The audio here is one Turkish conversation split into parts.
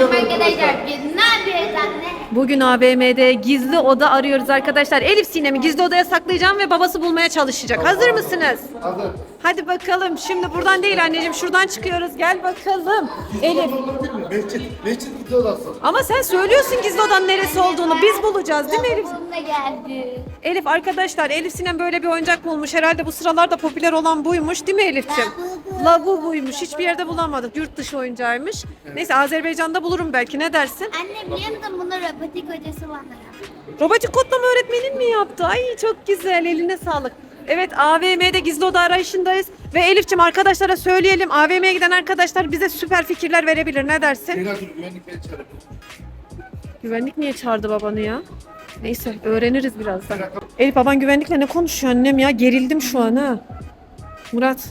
Selamünaleyküm arkadaşlar. Biz ne yapıyoruz anne? Bugün AVM'de gizli oda arıyoruz arkadaşlar. Elif Sinem'i gizli odaya saklayacağım ve babası bulmaya çalışacak. Hazır mısınız? Hazır. Hadi bakalım. Şimdi buradan değil anneciğim. Şuradan çıkıyoruz. Gel bakalım. Elif. Mescit, mescit gizli odası. Ama sen söylüyorsun gizli odanın neresi olduğunu. Biz bulacağız değil mi Elif? Geldi. Elif arkadaşlar Elif Sinem böyle bir oyuncak bulmuş. Herhalde bu sıralarda popüler olan buymuş değil mi Elif'ciğim? Labu buymuş. Hiçbir yerde bulamadık. Yurt dışı oyuncağıymış. Neyse Azerbaycan'da bulurum belki. Ne dersin? Anne biliyor musun bunu robotik hocası yaptı. Robotik kodlama öğretmenin mi yaptı? Ay çok güzel. Eline sağlık. Evet AVM'de gizli oda arayışındayız. Ve Elif'ciğim arkadaşlara söyleyelim. AVM'ye giden arkadaşlar bize süper fikirler verebilir. Ne dersin? Güvenlik beni çağırıyor. Güvenlik niye çağırdı babanı ya? Neyse öğreniriz birazdan. Elif baban güvenlikle ne konuşuyor annem ya? Gerildim şu an ha. Murat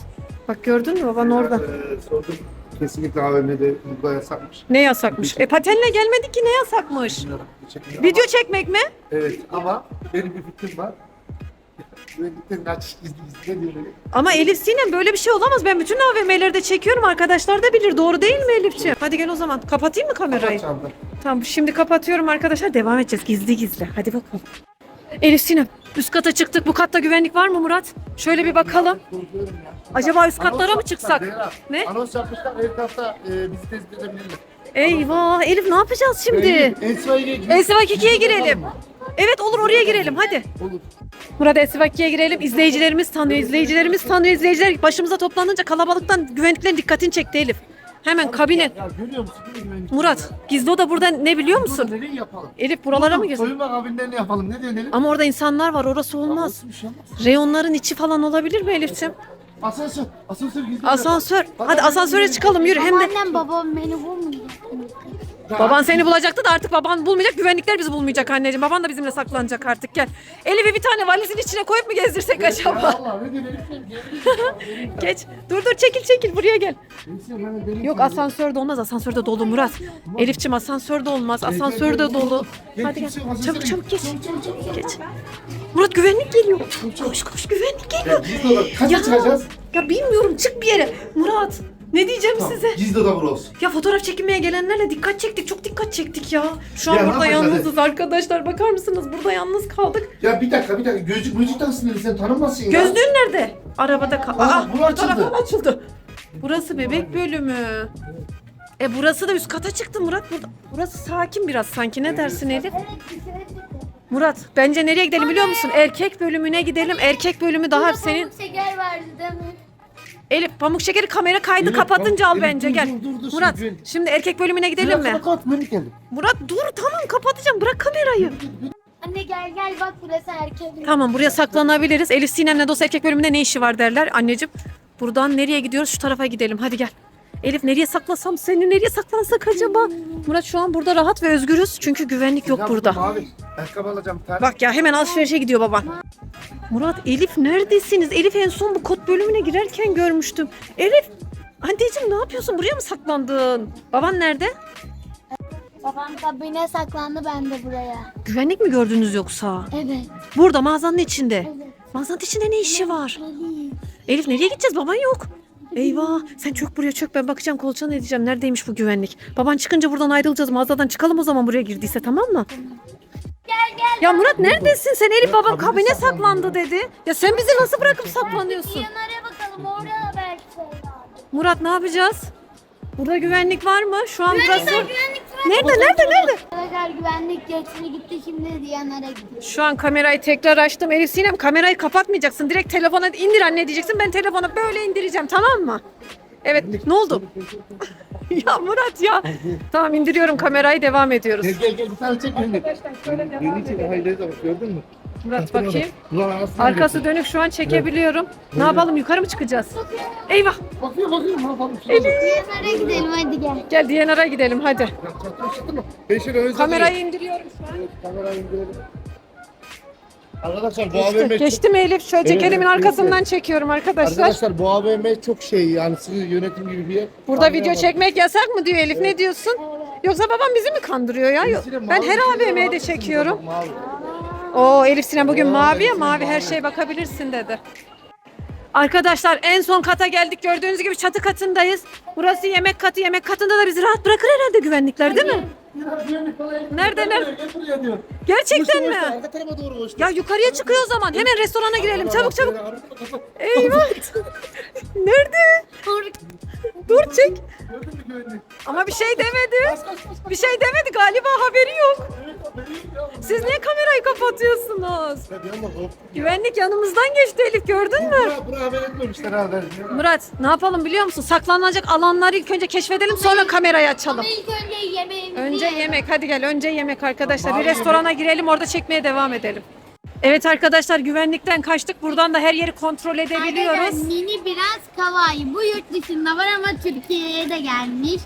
bak gördün mü baban orada. Ee, sordum. Kesinlikle AVM'de burada yasakmış. Ne yasakmış? E patenle gelmedik ki ne yasakmış? Bilmiyorum, çekmiyor Video çekmek mi? Evet ama benim bir fikrim var. Güvenliklerin açış gizli gizli ne diyor böyle? Ama Elif Sinem böyle bir şey olamaz. Ben bütün AVM'leri de çekiyorum. Arkadaşlar da bilir. Doğru değil mi Elifciğim? Hadi gel o zaman. Kapatayım mı kamerayı? Çaldı. Tamam şimdi kapatıyorum arkadaşlar. Devam edeceğiz gizli gizli. Hadi bakalım. Elif Sinem üst kata çıktık. Bu katta güvenlik var mı Murat? Şöyle bir bakalım. Acaba üst katlara mı çıksak? Ne? Anons yapmışlar her tarafta e, bizi tespit edebilirler. Eyvah Elif ne yapacağız şimdi? Esvak 2'ye girelim. Evet olur oraya girelim hadi. Olur. Burada Esvak 2'ye girelim. İzleyicilerimiz tanıyor. izleyicilerimiz tanıyor. İzleyiciler başımıza toplanınca kalabalıktan güvenliklerin dikkatini çekti Elif. Hemen kabine. Ya görüyor musun? Murat gizli oda burada ne biliyor Burada musun? nereyi yapalım? Elif buralara mı girsin? Soyunma kabinlerini yapalım. Ne Elif? Ama orada insanlar var orası olmaz. Bir şey olmaz. Reyonların içi falan olabilir mi Elif'ciğim? Asansör. Asansör gizli. Asansör. Hadi asansöre çıkalım yürü hem de. Annem babam beni bulmayacak. Baban seni bulacaktı da artık baban bulmayacak. Güvenlikler bizi bulmayacak anneciğim. Baban da bizimle saklanacak artık gel. Elif'i bir tane valizin içine koyup mu gezdirsek acaba? Allah ne Elif? Geç. Dur dur çekil çekil buraya gel. Yok asansörde olmaz. Asansörde dolu Murat. Elif'ciğim asansörde olmaz. Asansörde dolu. Hadi gel. Çabuk çabuk geç. Geç. Murat güvenlik geliyor. Koş koş güvenlik geliyor. Kaça Ya. çıkacağız? Ya bilmiyorum çık bir yere. Murat ne diyeceğim size? Gizli oda burası. Ya fotoğraf çekinmeye gelenlerle dikkat çektik. Çok dikkat çektik ya. Şu an Ya ne burada yapacağız? yalnızız arkadaşlar. Bakar mısınız? Burada yalnız kaldık. Ya bir dakika bir dakika gözlük müzik taksın Elif sen tanınmasın ya. Gözlüğün nerede? Arabada kal. Aa, Aa, bu bu açıldı. açıldı. Burası bebek bölümü. E burası da üst kata çıktı Murat. Burada, burası sakin biraz sanki. Ne dersin Elif? Evet. Murat bence nereye gidelim biliyor musun? Erkek bölümüne gidelim. Erkek bölümü daha Burada senin. pamuk şeker vardı değil mi? Elif pamuk şekeri kamera kaydı Elif, kapatınca al Elif, bence dur, gel. dur, dur, dur, Murat şimdi. şimdi erkek bölümüne gidelim mi? Kapat müzik geldi. Murat dur tamam kapatacağım bırak kamerayı. Anne gel gel bak burası erkek. Tamam buraya saklanabiliriz. Elif Sinem'le dost erkek bölümünde ne işi var derler. Anneciğim buradan nereye gidiyoruz? Şu tarafa gidelim. Hadi gel. Elif nereye saklasam seni nereye saklansak acaba? Murat şu an burada rahat ve özgürüz. Çünkü güvenlik yok Ya burada. Mavi. Ayakkabı alacağım. Bak ya hemen alışverişe gidiyor baban. Murat Elif neredesiniz? Elif en son bu kod bölümüne girerken görmüştüm. Elif anneciğim ne yapıyorsun? Buraya mı saklandın? Baban nerede? Babam kabine saklandı ben de buraya. Güvenlik mi gördünüz yoksa? Evet. Burada mağazanın içinde. Evet. Mağazanın içinde ne işi var? Elif nereye gideceğiz? Baban yok. Eyvah. Sen çök buraya çök. Ben bakacağım kolçana edeceğim. Neredeymiş bu güvenlik? Baban çıkınca buradan ayrılacağız. Mağazadan çıkalım o zaman buraya girdiyse tamam mı? Gel gel. Ya Murat neredesin sen? Elif babam kabine saklandı. dedi. Ya sen bizi nasıl bırakıp saklanıyorsun? Yanara bakalım orada belki var. Murat ne yapacağız? Burada güvenlik var mı? Şu an burası... Güvenlik var. Nerede nerede nerede? Arkadaşlar güvenlik geçti gitti şimdi Diyanara gidiyor. Şu an kamerayı tekrar açtım. Elif Sinem kamerayı kapatmayacaksın. Direkt telefona indir anne diyeceksin. Ben telefona böyle indireceğim tamam mı? Evet ne oldu? ya Murat ya. tamam indiriyorum kamerayı devam ediyoruz. Gel gel gel bir tane çek. Arkadaşlar şöyle devam Yeni çek bak gördün mü? Murat bakayım. Arkası dönük şu an çekebiliyorum. Ne yapalım yukarı mı çıkacağız? Eyvah. Bakıyor bakıyor ne yapalım? Diyanara gidelim hadi gel. Gel DNR'a gidelim hadi. Kamerayı indiriyorum şu an. Evet, kamerayı indirelim. Arkadaşlar bu Geçti, AVM geçti mi Elif? Şöyle Evet, evet, arkasından evet. çekiyorum arkadaşlar. Arkadaşlar bu AVM çok şey yani sizi yönetim gibi bir yer. Burada Kameraya video bak. çekmek yasak mı diyor Elif ne diyorsun? Yoksa babam bizi mi kandırıyor ya? Elif'in Ben her AVM'de var, çekiyorum. Mavi. Oo Elif Sinem bugün Oo, mavi ya mavi her şeye bakabilirsin dedi. Arkadaşlar en son kata geldik. Gördüğünüz gibi çatı katındayız. Burası yemek katı. Yemek katında da bizi rahat bırakır herhalde güvenlikler değil mi? Buraya diyor. Gerçekten mi? Ya yukarıya çıkıyor o zaman. Hemen restorana girelim. Çabuk çabuk. Eyvah. Nerede? Dur çek. Mü güvenlik? Ama bir şey demedi. Bir şey demedi galiba haberi yok. Siz niye kamerayı kapatıyorsunuz? Güvenlik yanımızdan geçti Elif gördün mü? Buraya, buraya haber etmemişler herhalde. Murat ne yapalım biliyor musun? Saklanacak alanları ilk önce keşfedelim sonra kamerayı açalım. Ama ilk önce yemeğimizi Önce yemek hadi gel önce yemek arkadaşlar. Bir restorana girelim orada çekmeye devam edelim. Evet arkadaşlar güvenlikten kaçtık. Buradan da her yeri kontrol edebiliyoruz. Arkadaşlar, mini biraz kawaii. Bu yurt dışında var ama Türkiye'ye de gelmiş.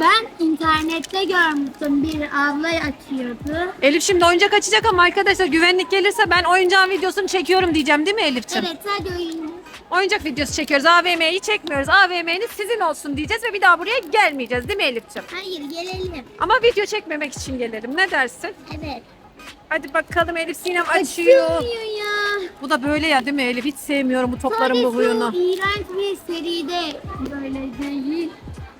Ben internette görmüştüm bir abla açıyordu. Elif şimdi oyuncak açacak ama arkadaşlar güvenlik gelirse ben oyuncağın videosunu çekiyorum diyeceğim değil mi Elif'ciğim? Evet sadece oyun. Oyuncak videosu çekiyoruz. AVM'yi çekmiyoruz. AVM'niz sizin olsun diyeceğiz ve bir daha buraya gelmeyeceğiz değil mi Elif'ciğim? Hayır gelelim. Ama video çekmemek için gelelim. Ne dersin? Evet. Hadi bakalım Elif Sinem açıyor. Açılmıyor ya. Bu da böyle ya değil mi Elif? Hiç sevmiyorum bu topların bu huyunu. iğrenç bir seride böyle değil.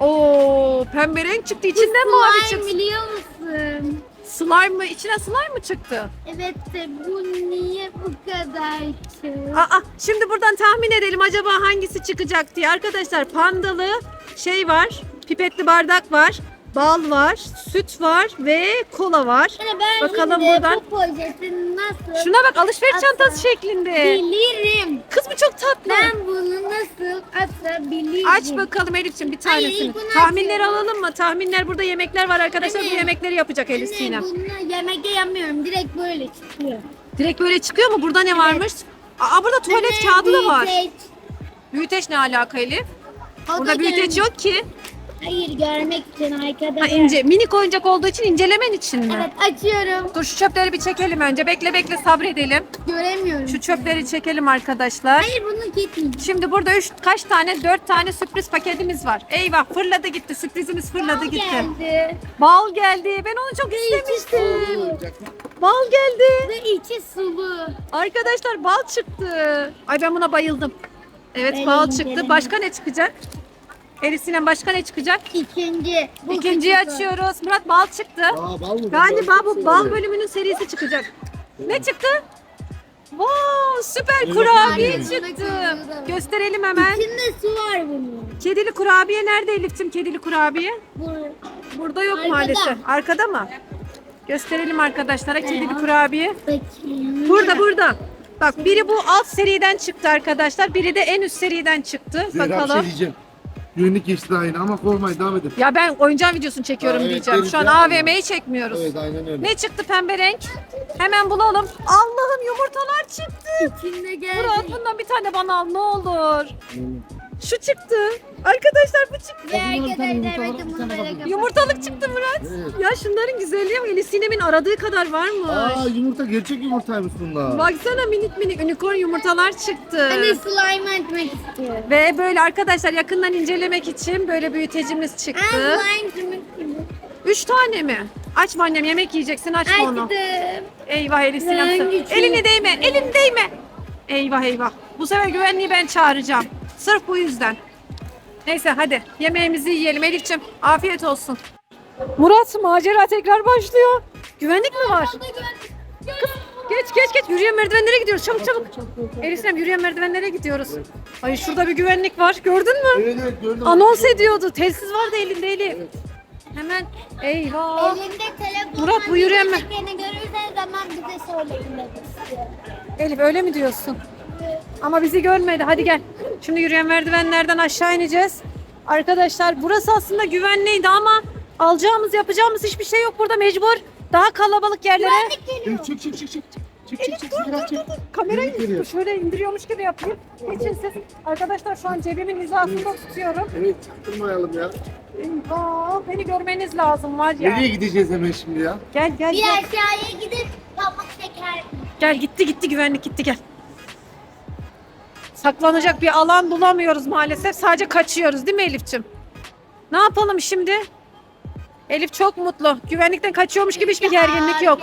Oo, pembe renk çıktı. İçinden mavi Slime çıktı. biliyor musun? Slime mı? İçine slime mı çıktı? Evet de bu niye bu kadar çok? Aa, şimdi buradan tahmin edelim acaba hangisi çıkacak diye. Arkadaşlar pandalı şey var. Pipetli bardak var. Bal var. Süt var ve kola var. Yani ben Bakalım şimdi buradan. bu nasıl Şuna bak alışveriş Atın. çantası şeklinde. bilirim? Kız bu çok tatlı. Ben bunu nasıl atabilirim? Aç bakalım Elif'ciğim bir Hayır, tanesini. bunu Tahminleri açıyorum. alalım mı? Tahminler burada yemekler var arkadaşlar. Bu Anne. yemekleri yapacak Elif Anne, Sinem. bunu yemekte yamıyorum. Direkt böyle çıkıyor. Direkt böyle çıkıyor mu? Burada ne varmış? Aa burada tuvalet Anne, kağıdı da var. büyüteç. Büyüteç ne alaka Elif? O da Burada büyüteç yok ki. Hayır görmek için Ha arkadaşlar. ince, minik oyuncak olduğu için incelemen için mi? Evet açıyorum. Dur şu çöpleri bir çekelim önce. Bekle bekle sabredelim. Göremiyorum. Şu çöpleri çekelim arkadaşlar. Hayır bunu gitmeyeceğim. Şimdi burada üç kaç tane? Dört tane sürpriz paketimiz var. Eyvah fırladı gitti. Sürprizimiz fırladı gitti. geldi. Bal geldi. Ben onu çok istemiştim. Bal geldi. Ve içi sulu. Arkadaşlar bal çıktı. Ay ben buna bayıldım. Evet Ben bal çıktı. Başka ne çıkacak? Elif Sinem başka ne çıkacak? İkinci. Bu İkinciyi küçük açıyoruz. Murat bal çıktı. Aa, bal mı? Galiba bu bal bölümünün serisi çıkacak. Ne çıktı? Wow, süper kurabiye çıktı. Gösterelim hemen. İçinde su var bunun. Kedili kurabiye nerede Elif'ciğim? Kedili kurabiye? Bu. Burada yok Arkada. maalesef. Arkada mı? Gösterelim arkadaşlara kedili Evet. kurabiye. Bakayım. Burada burada. Bak biri bu alt seriden çıktı arkadaşlar. Biri de en üst seriden çıktı. Zehra bir şey Bakalım. diyeceğim. Güvenlik geçti aynı ama korkmayın devam edin. Ya ben oyuncağın videosunu çekiyorum Ha, evet, diyeceğim. Şu an. AVM'yi çekmiyoruz. Evet aynen öyle. Ne çıktı pembe renk? Hemen bulalım. Allah'ım yumurtalar çıktı. İçinde geldi. Murat bundan bir tane bana al ne olur. Şu çıktı. Arkadaşlar bu çıktı. Ve arkadaşlar bunu böyle Yumurtalık çıktı Murat. Evet. Ya şunların güzelliği ama Elif Sinem'in aradığı kadar varmış. Aa yumurta gerçek yumurtaymış bunlar. Baksana minik minik unicorn yumurtalar çıktı. Hani slime açmak istiyor. Ve böyle arkadaşlar yakından incelemek için böyle büyütecimiz Aa çıktı. slime gibi. Üç tane mi? Açma annem yemek yiyeceksin açma onu. Açtım. Eyvah Elif Sinem. Elini değme, elini değme. Eyvah eyvah. Bu sefer güvenliği ben çağıracağım. Sırf bu yüzden. Neyse hadi yemeğimizi yiyelim Elif'ciğim. Afiyet olsun. Murat macera tekrar başlıyor. Güvenlik mi var? Geç geç geç yürüyen merdivenlere gidiyoruz çabuk çabuk. Elif Sinem yürüyen merdivenlere gidiyoruz. Ay şurada bir güvenlik var gördün mü? Evet evet gördüm. Anons ediyordu. Telsiz vardı elinde Elif. Hemen eyvah. Elinde telefon Murat, bu yürüyen mi? Görürseniz zaman bize söyleyin demek istiyor. Elif öyle mi diyorsun? Ama bizi görmedi. Hadi gel. Şimdi yürüyen merdivenlerden aşağı ineceğiz. Arkadaşlar burası aslında güvenliydi ama alacağımız yapacağımız hiçbir şey yok burada mecbur. Daha kalabalık yerlere. Güvenlik geliyor. Çık çık çık çık. Çık çık çık. Zehra çık. Kamerayı geliyor. şöyle indiriyormuş gibi yapayım. Geçin siz. Arkadaşlar şu an cebimin hizasında tutuyorum. Evet çaktırmayalım ya. Eyvah, beni görmeniz lazım var ya. Nereye gideceğiz hemen şimdi ya? Gel gel Bir gel. aşağıya gidip pamuk şeker. Gel gitti gitti güvenlik gitti gel. Saklanacak bir alan bulamıyoruz maalesef. Sadece kaçıyoruz değil mi Elif'ciğim? Ne yapalım şimdi? Elif çok mutlu. Güvenlikten kaçıyormuş gibi hiçbir gerginlik yok.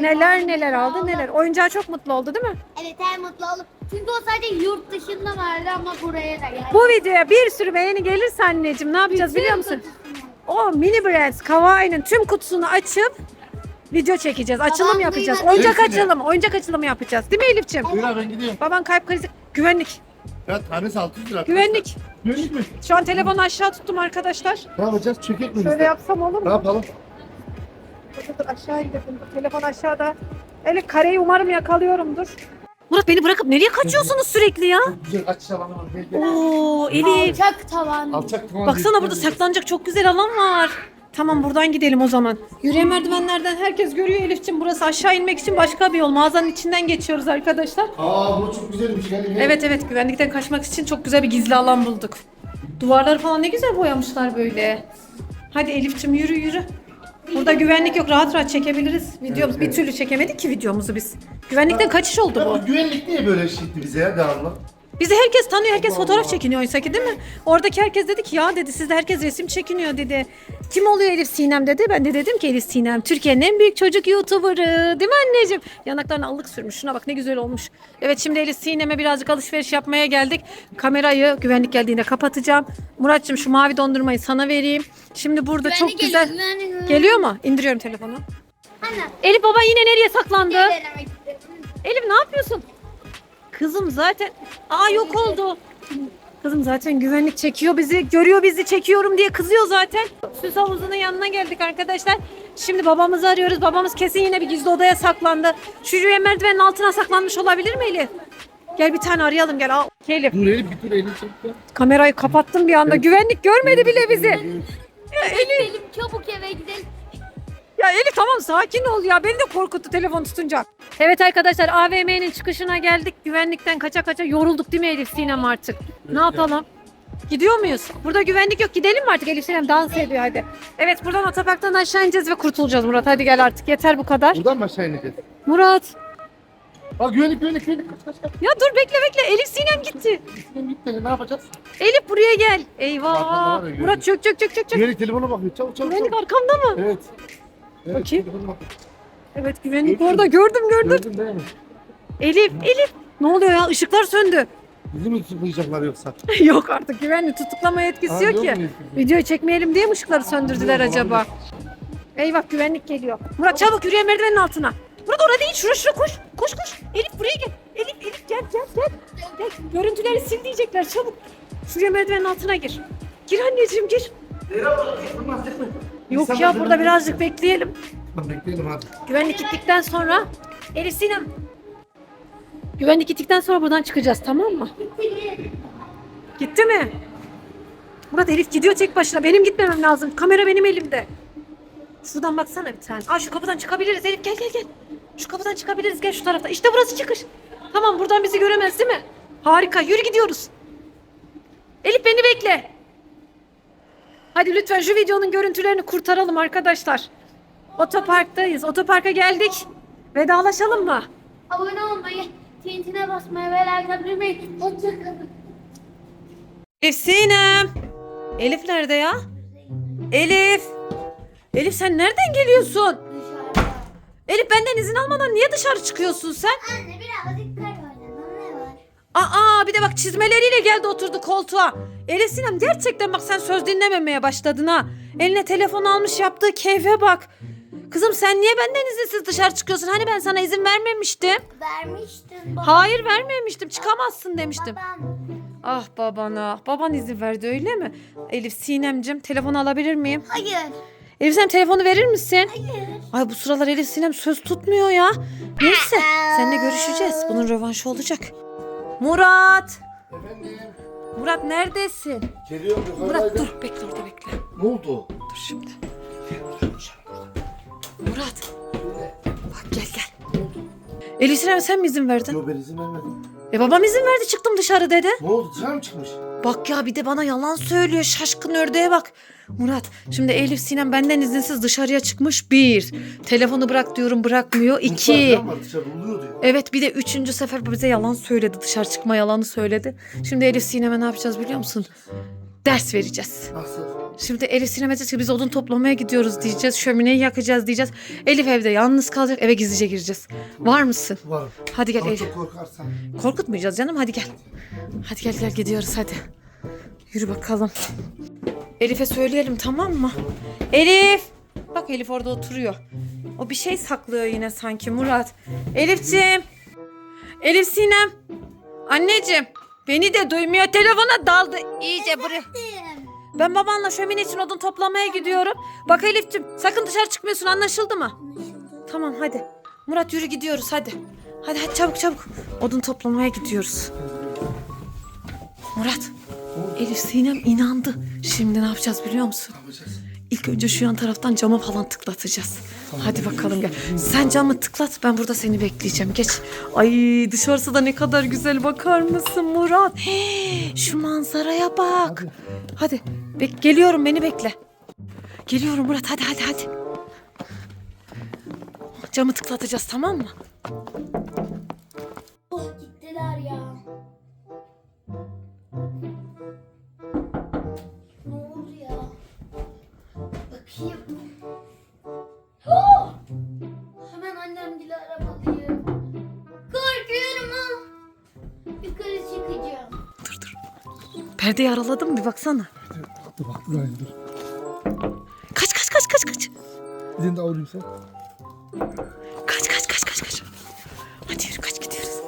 Neler neler aldı neler. Oyuncağı çok mutlu oldu değil mi? Evet en mutlu olup Çünkü o sadece yurt dışında vardı ama buraya da geldi. Bu videoya bir sürü beğeni gelirse anneciğim ne yapacağız biliyor musun? O mini brands Kawaii'nin tüm kutusunu açıp video çekeceğiz. Açılım Babam yapacağız. duymadı. Oyuncak Hepsini. açılımı, oyuncak açılımı yapacağız. Değil mi Elif'ciğim? Buyur abi ben gidiyorum. Baban kalp krizi. Güvenlik. Ya tanesi 600 lira. Güvenlik. Güvenlik mi? Şu an telefonu aşağı tuttum arkadaşlar. Ne yapacağız? Çökek mi? Şöyle yapsam olur Ne mu? yapalım? Dur, dur, aşağı indirdim. Telefon aşağıda. Elif kareyi umarım yakalıyorumdur. Murat beni bırakıp nereye kaçıyorsunuz sürekli ya? Çok güzel kaçış alanı var. Gel gel. Oo Elif. Alçak tavan. Alçak tamam. Baksana burada saklanacak çok güzel alan var. Tamam buradan gidelim o zaman. Yürüyen merdivenlerden herkes görüyor Elif'ciğim. Burası aşağı inmek için başka bir yol. Mağazanın içinden geçiyoruz arkadaşlar. Aa bu çok güzelmiş. Gel gel. Evet evet güvenlikten kaçmak için çok güzel bir gizli alan bulduk. Duvarları falan ne güzel boyamışlar böyle. Hadi Elif'ciğim yürü yürü. Burada güvenlik yok rahat rahat çekebiliriz. Videomuz bir türlü çekemedik ki videomuzu biz. Güvenlikten kaçış oldu Ya bu. bu güvenlik niye böyle şeydi bize ya devamlı? Bizi herkes tanıyor, herkes Allah fotoğraf Allah. çekiniyor oysa ki değil mi? Oradaki herkes dedi ki ya dedi sizde herkes resim çekiniyor dedi. Kim oluyor Elif Sinem dedi. Ben de dedim ki Elif Sinem Türkiye'nin en büyük çocuk YouTuber'ı değil mi anneciğim? Yanaklarına allık sürmüş. Şuna bak ne güzel olmuş. Evet şimdi Elif Sinem'e birazcık alışveriş yapmaya geldik. Kamerayı güvenlik geldiğinde kapatacağım. Muratçım şu mavi dondurmayı sana vereyim. Şimdi burada Güvenlik çok geliyor, güzel. güvenlik geliyor. Mu? İndiriyorum telefonu. Anne. Elif baba yine nereye saklandı? Elif ne yapıyorsun? Kızım zaten... Aa yok oldu. Kızım zaten güvenlik çekiyor bizi, görüyor bizi çekiyorum diye kızıyor zaten. Süs havuzunun yanına geldik arkadaşlar. Şimdi babamızı arıyoruz. Babamız kesin yine bir gizli odaya saklandı. Yürüyen merdivenin altına saklanmış olabilir mi Elif? Gel bir tane arayalım gel. Al. Elif Dur Elif bir tur elini çek ya. kamerayı kapattım bir anda. Güvenlik görmedi bile bizi. Ya Elif, Gidelim çabuk eve gidelim. Ya Elif tamam sakin ol ya. Beni de korkuttu telefon tutunca. Evet arkadaşlar AVM'nin çıkışına geldik. Güvenlikten kaça kaça yorulduk değil mi Elif Sinem artık? Ne yapalım? Gidiyor muyuz? Burada güvenlik yok. Gidelim mi artık? Elif Sinem dans ediyor hadi. Evet buradan otoparktan aşağı ineceğiz ve kurtulacağız Murat. Hadi gel artık. Yeter bu kadar. Buradan mı aşağı ineceğiz? Murat. Aa güvenlik güvenlik güvenlik. Kaç kaç kaç. Ya dur bekle bekle. Elif Sinem gitti. Sen git de ne yapacağız? Elif buraya gel. Eyvah. var ya, Murat çök çök çök çök çök. Güvenlik telefona bakıyor. Çabuk çabuk Güvenlik çabuk. arkamda mı? Evet. Evet, Bakayım. Evet güvenlik Gördün orada. Gördüm gördüm. Gördün değil mi? Elif Elif. Ne oluyor ya? Işıklar söndü. Bizi mi tutuklayacaklar yoksa? yok artık güvenli tutuklama yetkisi Aa, yok ki. Videoyu çekmeyelim diye mi ışıkları söndürdüler Yok, acaba? olabilir. Eyvah güvenlik geliyor. Murat çabuk yürüyen merdivenin altına. Murat orada değil şura şura koş. Koş koş. Elif buraya gel. Elif Elif gel gel gel. Gel görüntüleri sil diyecekler çabuk. Şuraya merdivenin altına gir. Gir anneciğim gir. Yok ya burada birazcık bekleyelim. Bekleyelim hadi. Güvenlik gittikten sonra Elif Sinem. Güvenlik gittikten sonra buradan çıkacağız tamam mı? Gitti mi? Murat Elif gidiyor tek başına. Benim gitmemem lazım. Kamera benim elimde. Şuradan baksana bir tane. Aa şu kapıdan çıkabiliriz Elif gel gel gel. Şu kapıdan çıkabiliriz gel şu tarafta. İşte burası çıkış. Tamam buradan bizi göremez değil mi? Harika yürü gidiyoruz. Elif beni bekle. Hadi lütfen şu videonun görüntülerini kurtaralım arkadaşlar. Otoparktayız. Otoparka geldik. Vedalaşalım mı? Abone olmayı, tintine basmayı ve like atmayı unutmayın. Elif Sinem. Elif nerede ya? Elif. Elif sen nereden geliyorsun? Dışarıda. Elif benden izin almadan niye dışarı çıkıyorsun sen? Anne biraz Aa bir de bak çizmeleriyle geldi oturdu koltuğa. Elif Sinem gerçekten bak sen söz dinlememeye başladın ha. Eline telefon almış yaptığı keyfe bak. Kızım sen niye benden izinsiz dışarı çıkıyorsun? Hani ben sana izin vermemiştim. Vermiştin baba. Hayır vermemiştim. Çıkamazsın demiştim. Babam. Ah babana. Baban izin verdi öyle mi? Elif Sinemcim telefonu alabilir miyim? Hayır. Elif Sinem telefonu verir misin? Hayır. Ay bu sıralar Elif Sinem söz tutmuyor ya. Neyse seninle görüşeceğiz. Bunun rövanşı olacak. Murat. Efendim. Murat neredesin? Geliyorum Murat yukarıdaydım. dur bekle orada bekle. Ne oldu? Dur şimdi. Murat. Bak gel gel. Elif Sinem sen mi izin verdin? Yok ben izin vermedim. E babam izin verdi çıktım dışarı dedi. Ne oldu? Dışarı mı çıkmış? Bak ya bir de bana yalan söylüyor şaşkın ördeğe bak. Murat şimdi Elif Sinem benden izinsiz dışarıya çıkmış bir. Telefonu bırak diyorum bırakmıyor iki. Evet bir de üçüncü sefer bize yalan söyledi dışarı çıkma yalanı söyledi. Şimdi Elif Sinem'e ne yapacağız biliyor musun? Ders vereceğiz. Nasıl? Şimdi Elif Sinem diyecek ki biz odun toplamaya gidiyoruz diyeceğiz. Şömineyi yakacağız diyeceğiz. Elif evde yalnız kalacak. Eve gizlice gireceğiz. Var mısın? Varım. Hadi gel Ama Elif. çok korkarsan. Korkutmayacağız canım hadi gel. Hadi gel gel gidiyoruz hadi. Yürü bakalım. Elif'e söyleyelim tamam mı? Elif! Bak Elif orada oturuyor. O bir şey saklıyor yine sanki Murat. Elifciğim! Elif Sinem! Anneciğim! Beni de duymuyor. Telefona daldı. iyice buraya. Ben babanla şömine için odun toplamaya gidiyorum. Bak Elif'ciğim sakın dışarı çıkmıyorsun anlaşıldı mı? Tamam hadi. Murat yürü gidiyoruz hadi. Hadi hadi çabuk çabuk. Odun toplamaya gidiyoruz. Murat. Elif Sinem inandı. Şimdi ne yapacağız biliyor musun? İlk önce şu yan taraftan cama falan tıklatacağız. Hadi bakalım gel. Sen camı tıklat ben burada seni bekleyeceğim. Geç. Ay dışarısı da ne kadar güzel bakar mısın Murat? Hii, şu manzaraya bak. Hadi. Bek geliyorum beni bekle. Geliyorum Murat hadi hadi hadi. Camı tıklatacağız tamam mı? Perdeyi araladım bir baksana. Dur bak buraya dur. Kaç kaç kaç kaç kaç. Elini de avulayım sen. Kaç kaç kaç kaç kaç. Hadi yürü kaç gidiyoruz.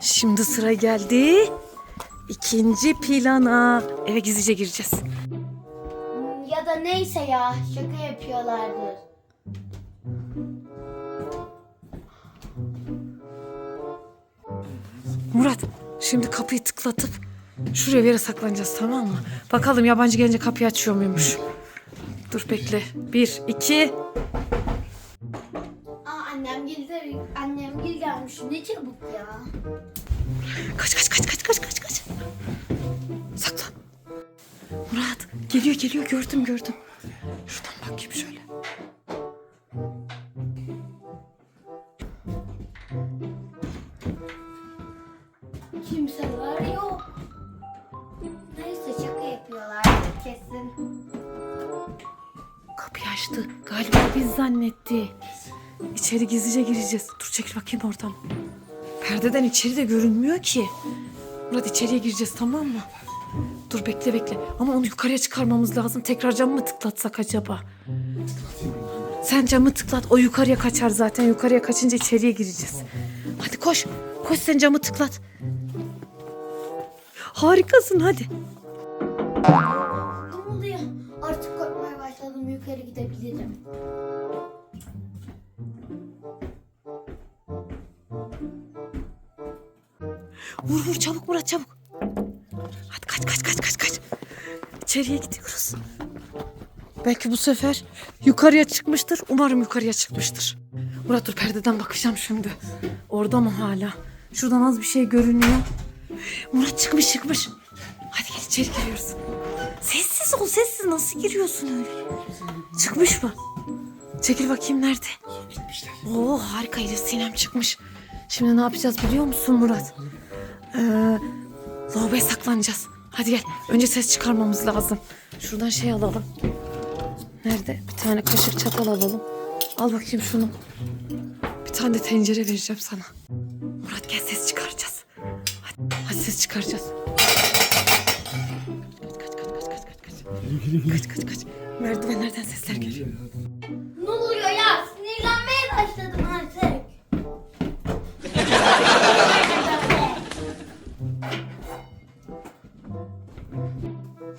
Şimdi sıra geldi. İkinci plana. Eve gizlice gireceğiz. Ya da neyse ya şaka yapıyorlardır. Murat şimdi kapıyı tıklatıp şuraya bir yere saklanacağız tamam mı? Bakalım yabancı gelince kapıyı açıyor muymuş. Dur bekle. Bir, iki. Aa annem geldi. Annem gel gelmiş. Ne çabuk ya. Kaç kaç kaç kaç kaç kaç kaç. Saklan. Murat geliyor geliyor gördüm gördüm. Çekil bakayım oradan. Perdeden içeri de görünmüyor ki. Murat içeriye gireceğiz tamam mı? Dur bekle bekle. Ama onu yukarıya çıkarmamız lazım. Tekrar camı mı tıklatsak acaba? Sen camı tıklat. O yukarıya kaçar zaten. Yukarıya kaçınca içeriye gireceğiz. Hadi koş. Koş sen camı tıklat. Harikasın hadi. Ne oluyor? Artık korkmaya başladım. Yukarı gidebilirim. Vur vur çabuk Murat çabuk. Hadi kaç kaç kaç kaç kaç. İçeriye gidiyoruz. Belki bu sefer yukarıya çıkmıştır. Umarım yukarıya çıkmıştır. Murat dur perdeden bakacağım şimdi. Orada mı hala? Şuradan az bir şey görünüyor. Murat çıkmış çıkmış. Hadi gel içeri giriyoruz. Sessiz ol sessiz. Nasıl giriyorsun öyle? Çıkmış mı? Çekil bakayım nerede? Oo harika Elif Sinem çıkmış. Şimdi ne yapacağız biliyor musun Murat? Ee, lavaboya saklanacağız. Hadi gel. Önce ses çıkarmamız lazım. Şuradan şey alalım. Nerede? Bir tane kaşık çatal alalım. Al bakayım şunu. Bir tane de tencere vereceğim sana. Murat gel ses çıkaracağız. Hadi, hadi ses çıkaracağız. Kaç kaç kaç kaç kaç kaç kaç. Kaç kaç kaç. Merdivenlerden sesler geliyor. Ne oluyor ya? Sinirlenmeye başladım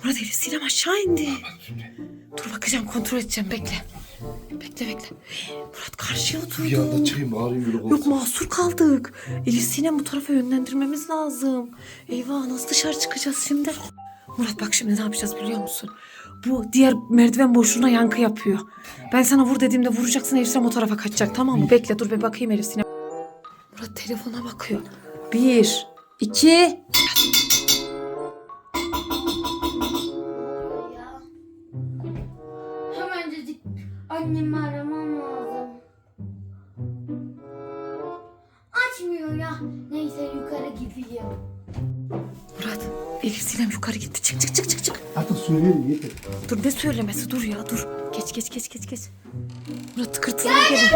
Murat Elif Sinem aşağı indi. Dur bakacağım kontrol edeceğim bekle. Bekle bekle. Murat karşıya Bir anda oturdu. çıkayım ağrıyım böyle Yok mahsur kaldık. Elif Sinem bu tarafa yönlendirmemiz lazım. Eyvah nasıl dışarı çıkacağız şimdi? Murat bak şimdi ne yapacağız biliyor musun? Bu diğer merdiven boşluğuna yankı yapıyor. Ben sana vur dediğimde vuracaksın Elif Sinem o tarafa kaçacak tamam mı? Bekle dur bir bakayım Elif Sinem. Murat telefona bakıyor. Bir, iki, ya. Hemencecik annemi aramam lazım. Açmıyor ya. Neyse yukarı gideyim. Murat Elif Sinem yukarı gitti. Çık çık çık çık çık. Artık söyleyelim yeter. Dur ne söylemesi dur ya dur. Geç geç geç geç geç. Murat tıkırtılar geliyor.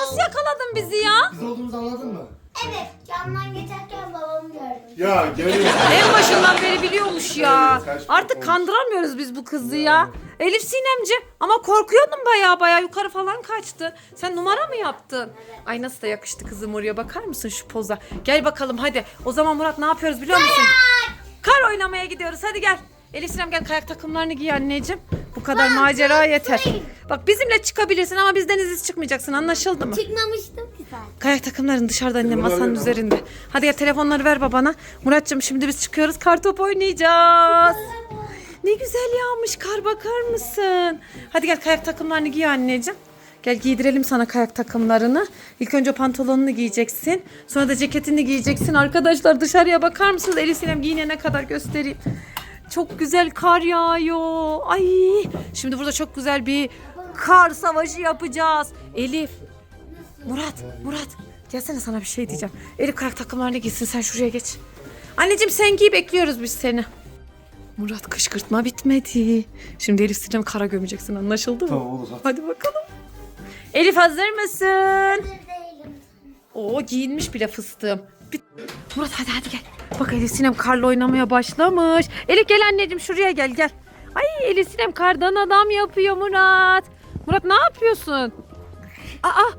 Nasıl yakaladın bizi ya? Biz olduğumuzu anladın mı? Evet camdan geçerken babamı gördüm. Ya geliyor. En başından beri biliyormuş ya. Evet, kaç Artık kandıramıyoruz biz bu kızı ya. Elif Sinemci ama korkuyordun baya baya yukarı falan kaçtı. Sen numara mı yaptın? Ay nasıl da yakıştı kızım oraya bakar mısın şu poza? Gel bakalım hadi. O zaman Murat ne yapıyoruz biliyor musun? Kar oynamaya gidiyoruz hadi gel. Elif Sinem gel kayak takımlarını giy anneciğim. Bu kadar macera yeter. Bak bizimle çıkabilirsin ama bizden iziz çıkmayacaksın anlaşıldı mı? Çıkmamıştım. Kayak takımların dışarıda annem masanın üzerinde. Hadi gel telefonları ver babana. Muratcığım şimdi biz çıkıyoruz kar top oynayacağız. Ne güzel yağmış kar bakar mısın? Hadi gel kayak takımlarını giy anneciğim. Gel giydirelim sana kayak takımlarını. İlk önce pantolonunu giyeceksin. Sonra da ceketini giyeceksin. Arkadaşlar dışarıya bakar mısınız? Elif Sinem giyinene kadar göstereyim. Çok güzel kar yağıyor. Ay. Şimdi burada çok güzel bir kar savaşı yapacağız. Elif. Murat, Murat. Gelsene sana bir şey diyeceğim. Elif kayak takımlarını giysin sen şuraya geç. Anneciğim sen giy bekliyoruz biz seni. Murat kışkırtma bitmedi. Şimdi Elif Sinem kara gömeceksin anlaşıldı mı? Tamam olur. hadi. Hadi bakalım. Elif hazır mısın? Hazır değilim. Oo giyinmiş bile fıstığım. Bir- Murat hadi hadi gel. Bak Elif Sinem karla oynamaya başlamış. Elif gel anneciğim şuraya gel gel. Ay Elif Sinem kardan adam yapıyor Murat. Murat ne yapıyorsun? Aa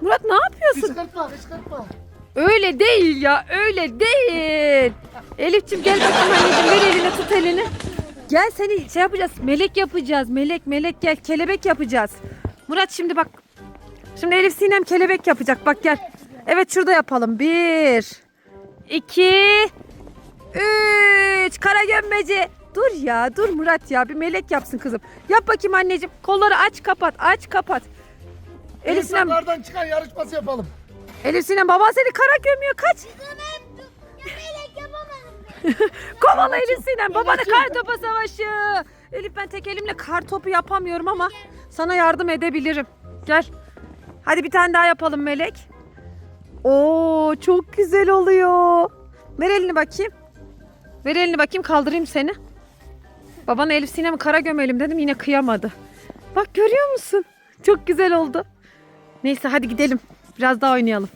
Murat ne yapıyorsun? Kışkırtma kışkırtma. Öyle değil ya öyle değil. Elif'ciğim gel bakayım anneciğim ver elini tut elini. Gel seni şey yapacağız melek yapacağız melek melek gel kelebek yapacağız. Murat şimdi bak. Şimdi Elif Sinem kelebek yapacak bak gel. Evet şurada yapalım. Bir, iki, üç. Kara gömmeci. Dur ya dur Murat ya bir melek yapsın kızım. Yap bakayım anneciğim. Kolları aç kapat aç kapat. Elif Sinem, İnsanlardan çıkan yarışması yapalım. Elif Sinem baban seni kara gömüyor kaç. Melek yapamadım. Kovala Elif Sinem. Babanı kar topu savaşı. Elif ben tek elimle kar topu yapamıyorum ama sana yardım edebilirim. Gel. Hadi bir tane daha yapalım Melek. Oo çok güzel oluyor. Ver elini bakayım. Ver elini bakayım kaldırayım seni. Babana Elif Sinem'i kara gömelim dedim yine kıyamadı. Bak görüyor musun? Çok güzel oldu. Neyse hadi gidelim. Biraz daha oynayalım.